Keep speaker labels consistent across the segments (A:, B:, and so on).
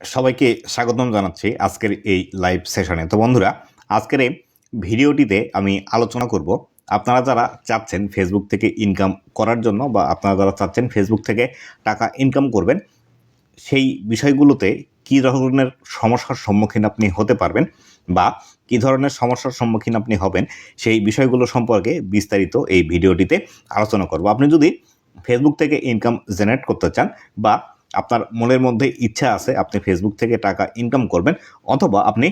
A: সবাইকে স্বাগতম জানাচ্ছি আজকের এই লাইভ সেশনে তো বন্ধুরা, আজকের এই ভিডিওটিতে আমি আলোচনা করব, আপনারা যারা চাচ্ছেন ফেসবুক থেকে ইনকাম করার জন্য বা আপনারা যারা চাচ্ছেন ফেসবুক থেকে টাকা ইনকাম করবেন, সেই বিষয়গুলোতে কী ধরনের সমস্যার সম্মুখীন আপনি হতে পারবেন বা কী ধরনের সমস্যার সম্মুখীন আপনি হবেন, সেই বিষয়গুলো সম্পর্কে বিস্তারিত এই ভিডিওটিতে আলোচনা করব। আপনি যদি ফেসবুক থেকে ইনকাম জেনারেট করতে চান বা আপনার মনের মধ্যে ইচ্ছা আছে, আপনি ফেসবুক থেকে টাকা ইনকাম করবেন, অথবা আপনি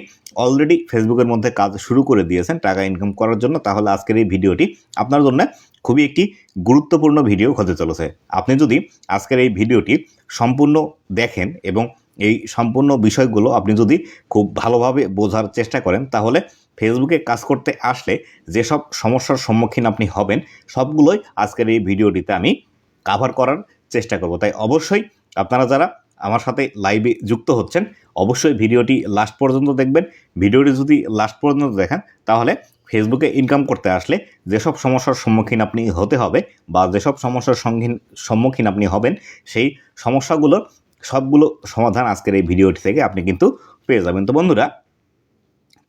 A: অলরেডি ফেসবুকের মধ্যে কাজ শুরু করে দিয়েছেন টাকা ইনকাম করার জন্য, তাহলে আজকের এই ভিডিওটি আপনার জন্য খুবই একটি গুরুত্বপূর্ণ ভিডিও হতে চলেছে। আপনি যদি আজকের এই ভিডিওটি সম্পূর্ণ দেখেন এবং এই সম্পূর্ণ বিষয়গুলো আপনি যদি খুব ভালোভাবে বোঝার চেষ্টা করেন, তাহলে ফেসবুকে কাজ করতে আসলে যেসব সমস্যার সম্মুখীন আপনি হবেন, সবগুলোই আজকের এই ভিডিওটিতে আমি কাভার করার চেষ্টা করব। তাই অবশ্যই আপনারা যারা আমার সাথে লাইভে যুক্ত হচ্ছেন, অবশ্যই ভিডিওটি লাস্ট পর্যন্ত দেখবেন। ভিডিওটি যদি লাস্ট পর্যন্ত দেখেন, তাহলে ফেসবুকে ইনকাম করতে আসলে যেসব সমস্যার সম্মুখীন আপনি হতে হবে বা যেসব সমস্যার সম্মুখীন সম্মুখীন আপনি হবেন, সেই সমস্যাগুলোর সবগুলো সমাধান আজকের এই ভিডিওটি থেকে আপনি কিন্তু পেয়ে যাবেন। তো বন্ধুরা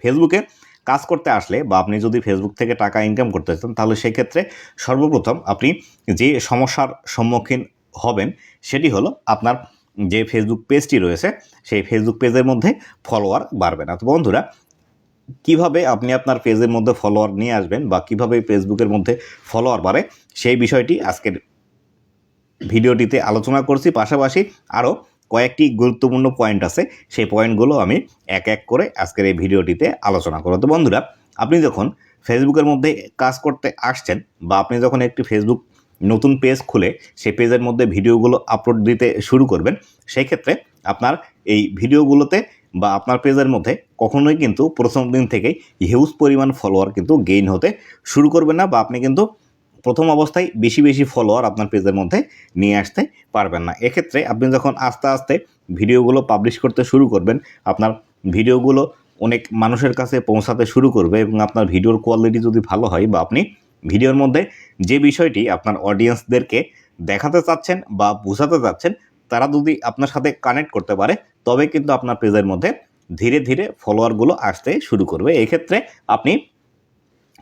A: ফেসবুকে কাজ করতে আসলে বা আপনি যদি ফেসবুক থেকে টাকা ইনকাম করতে চান, তাহলে সেই ক্ষেত্রে সর্বপ্রথম আপনি যে সমস্যার সম্মুখীন হবেন, সেটি হলো আপনার যে ফেসবুক পেজটি রয়েছে, সেই ফেসবুক পেজের মধ্যে ফলোয়ার বাড়বে না। তো বন্ধুরা, কীভাবে আপনি আপনার পেজের মধ্যে ফলোয়ার নিয়ে আসবেন বা কীভাবে ফেসবুকের মধ্যে ফলোয়ার বাড়ে, সেই বিষয়টি আজকের ভিডিওটিতে আলোচনা করছি। পাশাপাশি আরও কয়েকটি গুরুত্বপূর্ণ পয়েন্ট আছে, সেই পয়েন্টগুলো আমি এক এক করে আজকের এই ভিডিওটিতে আলোচনা করব। তো বন্ধুরা, আপনি যখন ফেসবুকের মধ্যে কাজ করতে আসছেন বা আপনি যখন একটি ফেসবুক নতুন পেজ খুলে সেই পেজের মধ্যে ভিডিওগুলো আপলোড দিতে শুরু করবেন। সেই ক্ষেত্রে আপনার এই ভিডিওগুলোতে বা আপনার পেজের মধ্যে কখনোই কিন্তু প্রথম দিন থেকেই হিউজ পরিমাণ ফলোয়ার কিন্তু গেইন হতে শুরু করবে না বা আপনি কিন্তু প্রথম অবস্থায় বেশি বেশি ফলোয়ার আপনার পেজের মধ্যে নিয়ে আসতে পারবেন না। এক্ষেত্রে আপনি যখন আস্তে আস্তে ভিডিওগুলো পাবলিশ করতে শুরু করবেন, আপনার ভিডিওগুলো অনেক মানুষের কাছে পৌঁছাতে শুরু করবে এবং আপনার ভিডিওর কোয়ালিটি যদি ভালো হয় বা আপনি ভিডিওর মধ্যে যে বিষয়টি আপনার অডিয়েন্সদেরকে দেখাতে চাচ্ছেন বা বোঝাতে চাচ্ছেন, তারা যদি আপনার সাথে কানেক্ট করতে পারে, তবে কিন্তু আপনার পেজের মধ্যে ধীরে ধীরে ফলোয়ারগুলো আসতে শুরু করবে। এক্ষেত্রে আপনি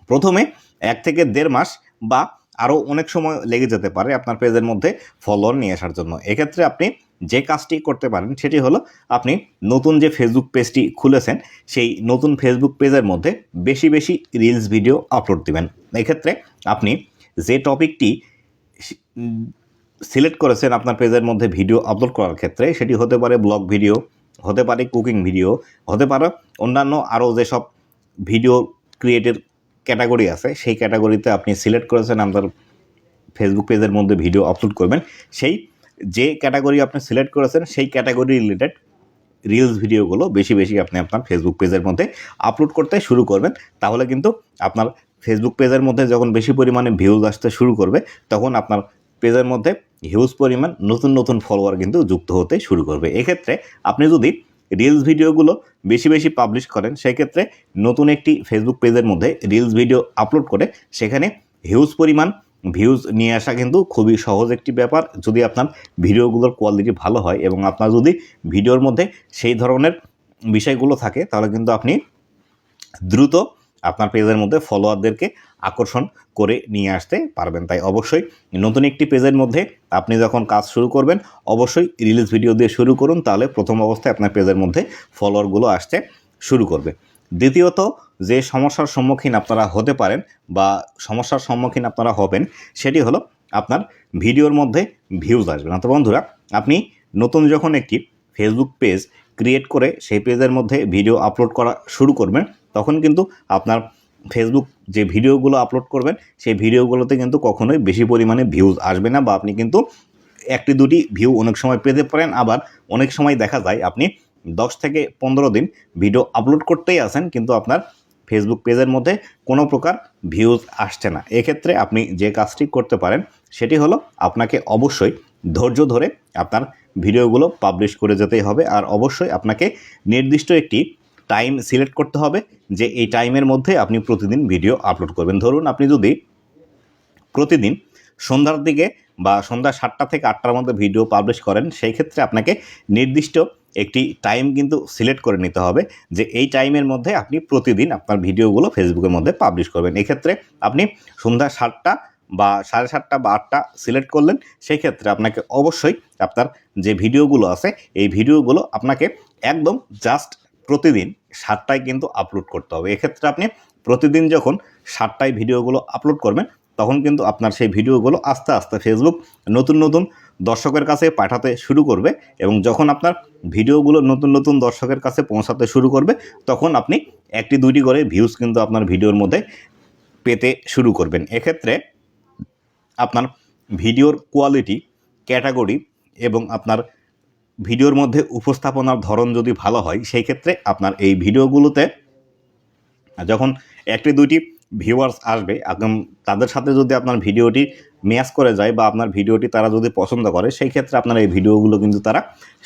A: প্রথমে এক থেকে দেড় মাস বা আরও অনেক সময় লেগে যেতে পারে আপনার পেজের মধ্যে ফলোয়ার নিয়ে আসার জন্য। এক্ষেত্রে আপনি যে কাজটি করতে পারেন সেটি হলো আপনি নতুন যে ফেসবুক পেজটি খুলেছেন, সেই নতুন ফেসবুক পেজের মধ্যে বেশি বেশি রিলস ভিডিও আপলোড দিবেন। এক্ষেত্রে আপনি যে টপিকটি সিলেক্ট করেছেন আপনার পেজের মধ্যে ভিডিও আপলোড করার ক্ষেত্রে, সেটি হতে পারে ব্লগ ভিডিও হতে পারে কুকিং ভিডিও হতে পারে অন্যান্য আরও যেসব ভিডিও ক্রিয়েটের ক্যাটাগরি আছে, সেই ক্যাটাগরিতে আপনি সিলেক্ট করেছেন আপনার ফেসবুক পেজের মধ্যে ভিডিও আপলোড করবেন, সেই যে ক্যাটাগরি আপনি সিলেক্ট করেছেন, সেই ক্যাটাগরি রিলেটেড রিলস ভিডিওগুলো বেশি বেশি আপনি আপনার ফেসবুক পেজের মধ্যে আপলোড করতে শুরু করবেন। তাহলে কিন্তু আপনার ফেসবুক পেজের মধ্যে যখন বেশি পরিমাণে ভিউজ আসতে শুরু করবে, তখন আপনার পেজের মধ্যে হিউজ পরিমাণ নতুন নতুন ফলোয়ার কিন্তু যুক্ত হতে শুরু করবে। এক্ষেত্রে আপনি যদি রিলস ভিডিওগুলো বেশি বেশি পাবলিশ করেন, সেক্ষেত্রে নতুন একটি ফেসবুক পেজের মধ্যে রিলস ভিডিও আপলোড করে, সেখানে হিউজ পরিমাণ ভিউজ নিয়ে আসা কিন্তু খুবই সহজ একটি ব্যাপার। যদি আপনার ভিডিওগুলোর কোয়ালিটি ভালো হয় এবং আপনার যদি ভিডিওর মধ্যে সেই ধরনের বিষয়গুলো থাকে, তাহলে কিন্তু আপনি দ্রুত আপনার পেজের মধ্যে ফলোয়ারদেরকে আকর্ষণ করে নিয়ে আসতে পারবেন। তাই অবশ্যই নতুন একটি পেজের মধ্যে আপনি যখন কাজ শুরু করবেন, অবশ্যই রিলিজ ভিডিও দিয়ে শুরু করুন, তাহলে প্রথম অবস্থায় আপনার পেজের মধ্যে ফলোয়ারগুলো আসতে শুরু করবে। দ্বিতীয়ত, যে সমস্যার সম্মুখীন আপনারা হতে পারেন বা সমস্যার সম্মুখীন আপনারা হবেন, সেটি হলো আপনার ভিডিওর মধ্যে ভিউজ আসবে। না তো বন্ধুরা, আপনি নতুন যখন একটি ফেসবুক পেজ ক্রিয়েট করে সেই পেজের মধ্যে ভিডিও আপলোড করা শুরু করবেন, তখন কিন্তু আপনার ফেসবুক যে ভিডিওগুলো আপলোড করবেন, সেই ভিডিওগুলোতে কিন্তু কখনোই বেশি পরিমাণে ভিউজ আসবে না বা আপনি কিন্তু একটি দুটি ভিউ অনেক সময় পেতে পারেন। আবার অনেক সময় দেখা যায় আপনি দশ থেকে পনেরো দিন ভিডিও আপলোড করতেই আসেন কিন্তু আপনার ফেসবুক পেজের মধ্যে কোনো প্রকার ভিউজ আসছে না। এক্ষেত্রে আপনি যে কাজটি করতে পারেন, সেটি হলো আপনাকে অবশ্যই ধৈর্য ধরে আপনার ভিডিওগুলো পাবলিশ করে যেতেই হবে, আর অবশ্যই আপনাকে নির্দিষ্ট একটি টাইম সিলেক্ট করতে হবে, যে এই টাইমের মধ্যে আপনি প্রতিদিন ভিডিও আপলোড করবেন। ধরুন আপনি যদি প্রতিদিন সন্ধ্যার দিকে বা সন্ধ্যা সাতটা থেকে আটটার মধ্যে ভিডিও পাবলিশ করেন, সেই ক্ষেত্রে আপনাকে নির্দিষ্ট একটি টাইম কিন্তু সিলেক্ট করে নিতে হবে যে এই টাইমের মধ্যে আপনি প্রতিদিন আপনার ভিডিওগুলো ফেসবুকের মধ্যে পাবলিশ করবেন। এক্ষেত্রে আপনি সন্ধ্যা সাতটা বা সাড়ে সাতটা বা আটটা সিলেক্ট করলেন সেই ক্ষেত্রে আপনাকে অবশ্যই আপনার যে ভিডিওগুলো আছে, এই ভিডিওগুলো আপনাকে একদম জাস্ট প্রতিদিন সাতটায় কিন্তু আপলোড করতে হবে। এক্ষেত্রে আপনি প্রতিদিন যখন সাতটায় ভিডিওগুলো আপলোড করবেন, তখন কিন্তু আপনার সেই ভিডিওগুলো আস্তে আস্তে ফেসবুক নতুন নতুন দর্শকের কাছে পাঠাতে শুরু করবে এবং যখন আপনার ভিডিওগুলো নতুন নতুন দর্শকের কাছে পৌঁছাতে শুরু করবে, তখন আপনি একটি দুইটি করে ভিউজ কিন্তু আপনার ভিডিওর মধ্যে পেতে শুরু করবেন। এক্ষেত্রে আপনার ভিডিওর কোয়ালিটি ক্যাটাগরি এবং আপনার ভিডিওর মধ্যে উপস্থাপনার ধরন যদি ভালো হয়, সেই ক্ষেত্রে আপনার এই ভিডিওগুলোতে যখন একটি দুইটি ভিউয়ার্স আসবে তাদের সাথে যদি আপনার ভিডিওটি ম্যাচ করে যায় বা আপনার ভিডিওটি তারা যদি পছন্দ করে, সেই ক্ষেত্রে আপনার এই ভিডিওগুলো কিন্তু তারা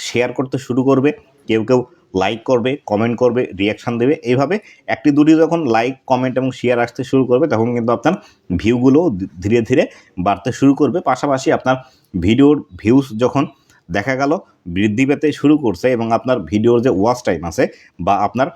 A: শেয়ার করতে শুরু করবে। কেউ কেউ লাইক করবে কমেন্ট করবে রিয়াকশান দেবে। এইভাবে একটি দুটি যখন লাইক কমেন্ট এবং শেয়ার আসতে শুরু করবে, তখন কিন্তু আপনার ভিউগুলো ধীরে ধীরে বাড়তে শুরু করবে। পাশাপাশি আপনার ভিডিওর ভিউজ যখন দেখা গেল, বৃদ্ধি পেতে শুরু করছে এবং আপনার ভিডিওর যে ওয়াচ টাইম আছে বা আপনার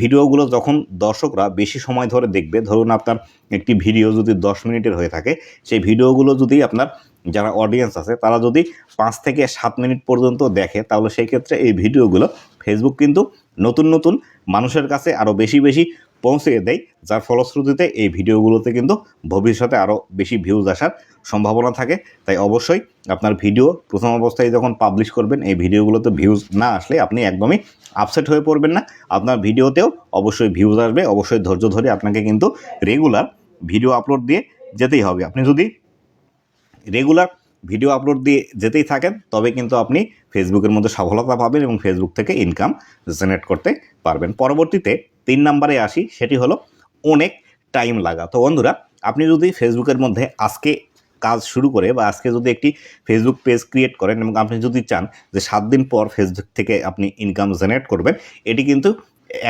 A: ভিডিওগুলো যখন দর্শকরা বেশি সময় ধরে দেখবে, ধরুন আপনার একটি ভিডিও যদি দশ মিনিটের হয়ে থাকে, সেই ভিডিওগুলো যদি আপনার যারা অডিয়েন্স আছে, তারা যদি পাঁচ থেকে সাত মিনিট পর্যন্ত দেখে, তাহলে সেই ক্ষেত্রে এই ভিডিওগুলো ফেসবুক কিন্তু নতুন নতুন মানুষের কাছে আরও বেশি বেশি পৌঁছে দেয়, যার ফলশ্রুতিতে এই ভিডিওগুলোতে কিন্তু ভবিষ্যতে আরও বেশি ভিউজ আসার সম্ভাবনা থাকে। তাই অবশ্যই আপনার ভিডিও প্রথম অবস্থায় যখন পাবলিশ করবেন, এই ভিডিওগুলোতে ভিউজ না আসলে আপনি একদমই আপসেট হয়ে পড়বেন না। আপনার ভিডিওতেও অবশ্যই ভিউজ আসবে, অবশ্যই ধৈর্য ধরে আপনাকে কিন্তু রেগুলার ভিডিও আপলোড দিয়ে যেতেই হবে। আপনি যদি রেগুলার ভিডিও আপলোড দিয়ে যেতেই থাকেন, তবে কিন্তু আপনি ফেসবুকের মধ্যে সফলতা পাবেন এবং ফেসবুক থেকে ইনকাম জেনারেট করতে পারবেন। পরবর্তীতে তিন নম্বরে আসি, সেটি হলো অনেক টাইম লাগা। তো বন্ধুরা, আপনি যদি ফেসবুকের মধ্যে আজকে কাজ শুরু করে বা আজকে যদি একটি ফেসবুক পেজ ক্রিয়েট করেন এবং আপনি যদি চান যে সাত দিন পর ফেসবুক থেকে আপনি ইনকাম জেনারেট করবেন, এটি কিন্তু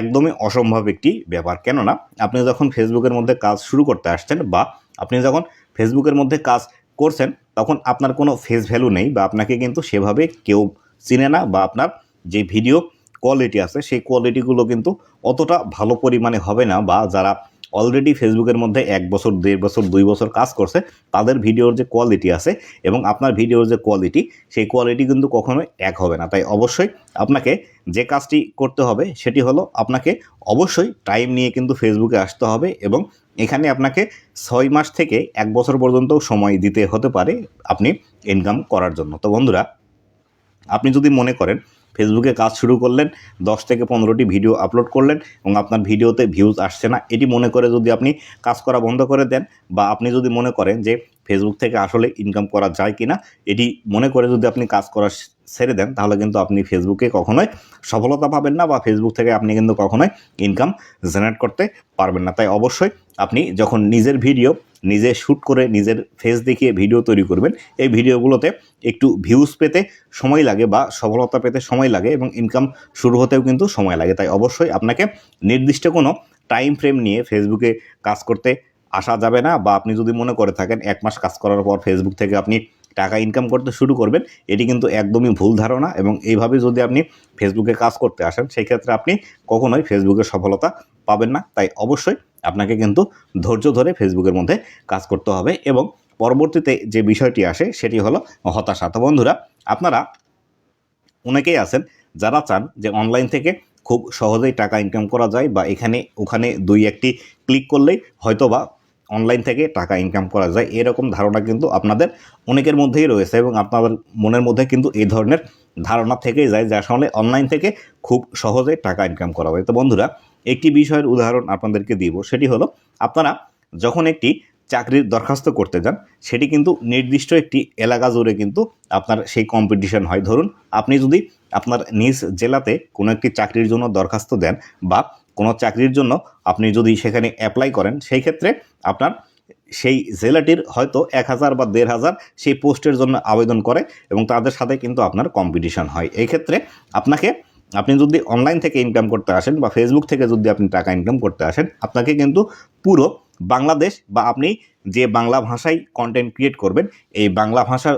A: একদমই অসম্ভব একটি ব্যাপার। কেননা, আপনি যখন ফেসবুকের মধ্যে কাজ শুরু করতে আসছেন বা আপনি যখন ফেসবুকের মধ্যে কাজ করছেন, তখন আপনার কোনো ফেস ভ্যালু নেই বা আপনাকে কিন্তু সেভাবে কেউ চিনে না বা আপনার যে ভিডিও কোয়ালিটি আছে, সেই কোয়ালিটিগুলো কিন্তু অতটা ভালো পরিমাণে হবে না বা যারা অলরেডি ফেসবুকের মধ্যে এক বছর, দেড় বছর, দুই বছর কাজ করছে, তাদের ভিডিওর যে কোয়ালিটি আছে এবং আপনার ভিডিওর যে কোয়ালিটি সেই কোয়ালিটি কিন্তু কখনোই এক হবে না। তাই অবশ্যই আপনাকে যে কাজটি করতে হবে, সেটি হলো আপনাকে অবশ্যই টাইম নিয়ে কিন্তু ফেসবুকে আসতে হবে এবং এখানে আপনাকে ছয় মাস থেকে এক বছর পর্যন্ত সময় দিতে হতে পারে আপনি ইনকাম করার জন্য। তো বন্ধুরা, আপনি যদি মনে করেন ফেসবুকে কাজ শুরু করলেন, দশ থেকে পনেরোটি ভিডিও আপলোড করলেন এবং আপনার ভিডিওতে ভিউজ আসছে না। এটি মনে করে যদি আপনি কাজ করা বন্ধ করে দেন বা আপনি যদি মনে করেন যে ফেসবুক থেকে আসলে ইনকাম করা যায় কি না এটি মনে করে যদি আপনি কাজ করা ছেড়ে দেন, তাহলে কিন্তু আপনি ফেসবুকে কখনোই সফলতা পাবেন না বা ফেসবুক থেকে আপনি কিন্তু কখনোই ইনকাম জেনারেট করতে পারবেন না। তাই অবশ্যই আপনি যখন নিজের ভিডিও নিজে শ্যুট করে নিজের ফেস দেখিয়ে ভিডিও তৈরি করবেন। এই ভিডিওগুলোতে একটু ভিউজ পেতে সময় লাগে বা সফলতা পেতে সময় লাগে এবং ইনকাম শুরু হতেও কিন্তু সময় লাগে। তাই অবশ্যই আপনাকে নির্দিষ্ট কোনো টাইম ফ্রেম নিয়ে ফেসবুকে কাজ করতে আসা যাবে না বা আপনি যদি মনে করে থাকেন এক মাস কাজ করার পর ফেসবুক থেকে আপনি টাকা ইনকাম করতে শুরু করবেন, এটি কিন্তু একদমই ভুল ধারণা এবং এইভাবে যদি আপনি ফেসবুকে কাজ করতে আসেন, সেই ক্ষেত্রে আপনি কখনোই ফেসবুকে সফলতা পাবেন না। তাই অবশ্যই আপনাকে কিন্তু ধৈর্য ধরে ফেসবুকের মধ্যে কাজ করতে হবে এবং পরবর্তীতে যে বিষয়টি আসে সেটি হলো হতাশা। তো বন্ধুরা, আপনারা অনেকেই আছেন যারা চান যে অনলাইন থেকে খুব সহজেই টাকা ইনকাম করা যায় বা এখানে, ওখানে দুই একটি ক্লিক করলেই হয়তো বা অনলাইন থেকে টাকা ইনকাম করা যায়। এরকম ধারণা কিন্তু আপনাদের অনেকের মধ্যেই রয়েছে এবং আপনাদের মনের মধ্যে কিন্তু এই ধরনের ধারণা থেকেই যায় যে আসলে অনলাইন থেকে খুব সহজে টাকা ইনকাম করা যায়। তো বন্ধুরা একটি বিষয়ের উদাহরণ আপনাদেরকে দিব, সেটি হলো আপনারা যখন একটি চাকরির দরখাস্ত করতে যান, সেটি কিন্তু নির্দিষ্ট একটি এলাকা জুড়ে কিন্তু আপনার সেই কম্পিটিশন হয়। ধরুন, আপনি যদি আপনার নিজ জেলাতে কোনো একটি চাকরির জন্য দরখাস্ত দেন বা কোনো চাকরির জন্য আপনি যদি সেখানে অ্যাপ্লাই করেন, সেই ক্ষেত্রে আপনার সেই জেলাটির হয়তো এক হাজার বা দেড় হাজার সেই পোস্টের জন্য আবেদন করে এবং তাদের সাথে কিন্তু আপনার কম্পিটিশন হয়। এই ক্ষেত্রে আপনাকে আপনি যদি অনলাইন থেকে ইনকাম করতে আসেন বা ফেসবুক থেকে যদি আপনি টাকা ইনকাম করতে আসেন, আপনাকে কিন্তু পুরো বাংলাদেশ বা আপনি যে বাংলা ভাষায় কন্টেন্ট ক্রিয়েট করবেন, এই বাংলা ভাষার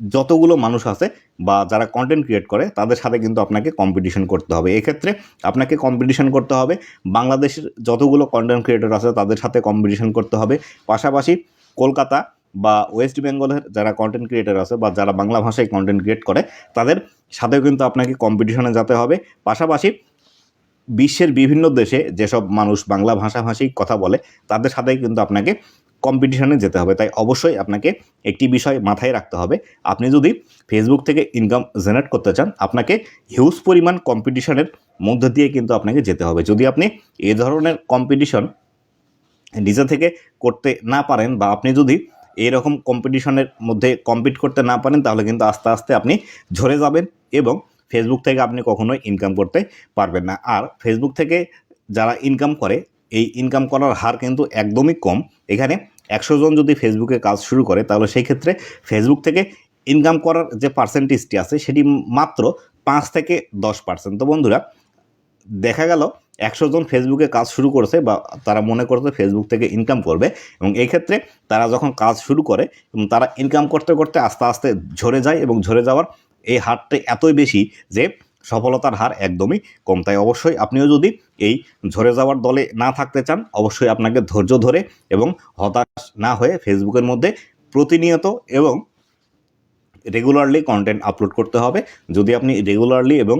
A: যতগুলো মানুষ আছে বা যারা কন্টেন্ট ক্রিয়েট করে, তাদের সাথে কিন্তু আপনাকে কম্পিটিশন করতে হবে। এক্ষেত্রে আপনাকে কম্পিটিশন করতে হবে, বাংলাদেশের যতগুলো কন্টেন্ট ক্রিয়েটর আছে তাদের সাথে কম্পিটিশন করতে হবে। পাশাপাশি কলকাতা বা ওয়েস্ট বেঙ্গলের যারা কন্টেন্ট ক্রিয়েটর আছে বা যারা বাংলা ভাষায় কন্টেন্ট ক্রিয়েট করে, তাদের সাথেও কিন্তু আপনাকে কম্পিটিশনে যেতে হবে। পাশাপাশি বিশ্বের বিভিন্ন দেশে যেসব মানুষ বাংলা ভাষাভাষী কথা বলে, তাদের সাথেই কিন্তু আপনাকে কম্পিটিশনে যেতে হবে। তাই অবশ্যই আপনাকে একটি বিষয় মাথায় রাখতে হবে। আপনি যদি ফেসবুক থেকে ইনকাম জেনারেট করতে চান, আপনাকে হিউজ পরিমাণ কম্পিটিশনের মধ্য দিয়ে কিন্তু আপনাকে যেতে হবে। যদি আপনি এ ধরনের কম্পিটিশন নিজে থেকে করতে না পারেন বা আপনি যদি এরকম কম্পিটিশনের মধ্যে কম্পিট করতে না পারেন, তাহলে কিন্তু আস্তে আস্তে আপনি ঝরে যাবেন এবং ফেসবুক থেকে আপনি কখনোই ইনকাম করতে পারবেন না। আর ফেসবুক থেকে যারা ইনকাম করে, এই ইনকাম করার হার কিন্তু একদমই কম। এখানে একশো জন যদি ফেসবুকে কাজ শুরু করে, তাহলে সেই ক্ষেত্রে ফেসবুক থেকে ইনকাম করার যে পার্সেন্টেজটি আছে, সেটি মাত্র পাঁচ থেকে দশ পার্সেন্ট তো বন্ধুরা, দেখা গেল একশো জন ফেসবুকে কাজ শুরু করেছে বা তারা মনে করছে ফেসবুক থেকে ইনকাম করবে এবং এই ক্ষেত্রে তারা যখন কাজ শুরু করে এবং তারা ইনকাম করতে করতে আস্তে আস্তে ঝরে যায় এবং ঝরে যাওয়ার এই হারটা এতই বেশি যে সফলতার হার একদমই কম। তাই অবশ্যই আপনিও যদি এই ঝরে যাওয়ার দলে না থাকতে চান, অবশ্যই আপনাকে ধৈর্য ধরে এবং হতাশ না হয়ে ফেসবুকের মধ্যে প্রতিনিয়ত এবং রেগুলারলি কন্টেন্ট আপলোড করতে হবে। যদি আপনি রেগুলারলি এবং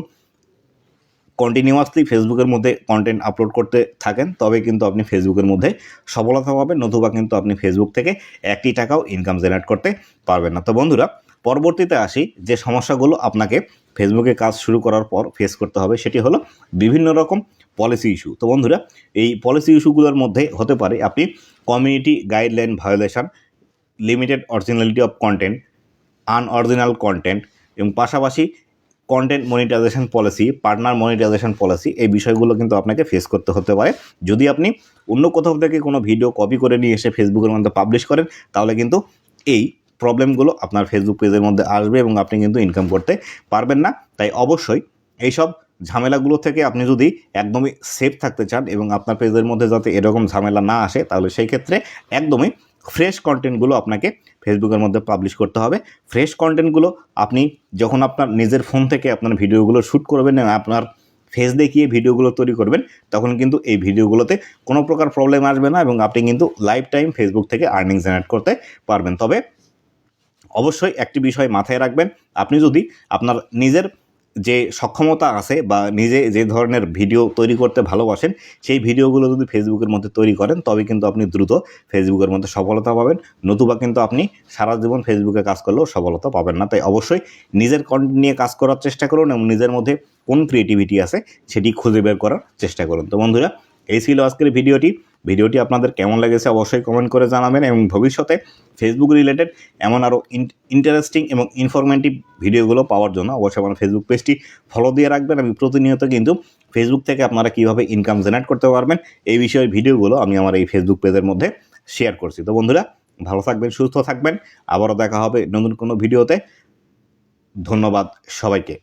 A: কন্টিনিউয়াসলি ফেসবুকের মধ্যে কন্টেন্ট আপলোড করতে থাকেন, তবে কিন্তু আপনি ফেসবুকের মধ্যে সফলতা পাবেন, নতুবা কিন্তু আপনি ফেসবুক থেকে একটি টাকাও ইনকাম জেনারেট করতে পারবেন না। তো বন্ধুরা, পরবর্তীতে আসি, যে সমস্যাগুলো আপনাকে ফেসবুকে কাজ শুরু করার পর ফেস করতে হবে, সেটি হলো বিভিন্ন রকম পলিসি ইস্যু তো বন্ধুরা, এই পলিসি ইস্যুগুলোর মধ্যে হতে পারে আপনি community guideline violation limited originality of content unoriginal content এবং পাশাপাশি content monetization policy partner monetization policy এই বিষয়গুলো কিন্তু আপনাকে ফেস করতে হতে পারে। যদি আপনি অন্য কোথাও থেকে কোনো ভিডিও কপি করে নিয়ে এসে ফেসবুকের মধ্যে পাবলিশ করেন, তাহলে কিন্তু এই প্রবলেমগুলো আপনার ফেসবুক পেজের মধ্যে আসবে এবং আপনি কিন্তু ইনকাম করতে পারবেন না। তাই অবশ্যই এইসব ঝামেলাগুলো থেকে আপনি যদি একদমই সেফ থাকতে চান এবং আপনার পেজের মধ্যে যাতে এরকম ঝামেলা না আসে, তাহলে সেই ক্ষেত্রে একদমই ফ্রেশ কন্টেন্টগুলো আপনাকে ফেসবুকের মধ্যে পাবলিশ করতে হবে। ফ্রেশ কন্টেন্টগুলো আপনি যখন আপনার নিজের ফোন থেকে আপনার ভিডিওগুলো শ্যুট করবেন আপনার ফেস দেখিয়ে ভিডিওগুলো তৈরি করবেন, তখন কিন্তু এই ভিডিওগুলোতে কোনো প্রকার প্রবলেম আসবে না এবং আপনি কিন্তু লাইফ টাইম ফেসবুক থেকে আর্নিং জেনারেট করতে পারবেন। তবে অবশ্যই একটি বিষয় মাথায় রাখবেন, আপনি যদি আপনার নিজের যে সক্ষমতা আছে বা নিজে যে ধরনের ভিডিও তৈরি করতে ভালোবাসেন, সেই ভিডিওগুলো যদি ফেসবুকের মধ্যে তৈরি করেন তবে কিন্তু আপনি দ্রুত ফেসবুকের মধ্যে সফলতা পাবেন। নতুবা কিন্তু আপনি সারা জীবন ফেসবুকে কাজ করলেও সফলতা পাবেন না। তাই অবশ্যই নিজের কন্টেন্ট নিয়ে কাজ করার চেষ্টা করুন এবং নিজের মধ্যে কোন ক্রিয়েটিভিটি আছে, সেটি খুঁজে বের করার চেষ্টা করুন। তো বন্ধুরা এই ছিল আজকের ভিডিওটি। ভিডিওটি আপনাদের কেমন লেগেছে অবশ্যই কমেন্ট করে জানাবেন এবং ভবিষ্যতে ফেসবুক রিলেটেড এমন আরও ইন্টারেস্টিং এবং ইনফরমেটিভ ভিডিওগুলো পাওয়ার জন্য অবশ্যই আমার ফেসবুক পেজটি ফলো দিয়ে রাখবেন। আমি প্রতিনিয়ত কিন্তু ফেসবুক থেকে আপনারা কীভাবে ইনকাম জেনারেট করতে পারবেন এই বিষয়ে ভিডিওগুলো আমি আমার এই ফেসবুক পেজের মধ্যে শেয়ার করছি। তো বন্ধুরা, ভালো থাকবেন, সুস্থ থাকবেন। আবারও দেখা হবে নতুন কোনো ভিডিওতে। ধন্যবাদ সবাইকে।